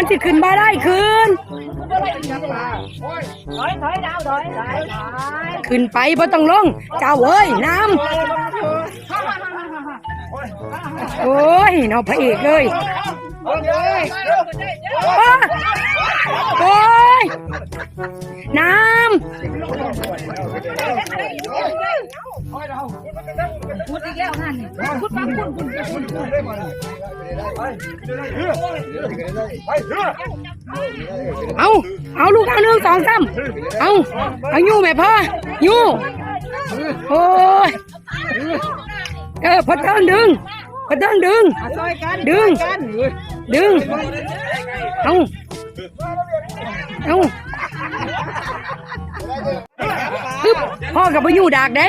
มันสิขึ้นมาได้คืนถอยถอยดาวถอยขึ้นไปบ่ต้องลง เจ้าเอ้ยน้ำโอ้ยเนาะพระเอกเลยอ้าโอ้ยน้ำ พูดอีกแล้วนั่นพูดฟังคุณคุณคุณำเอาเอาลูกเอาหนึ่งสองสามเอาเอายู่แม่พ่อยู่ โอ้ยเออพอเทิงดึงพอเทิงดึง ดึง ดึง เอาเอาึบพ่อกับพายู่ดากได้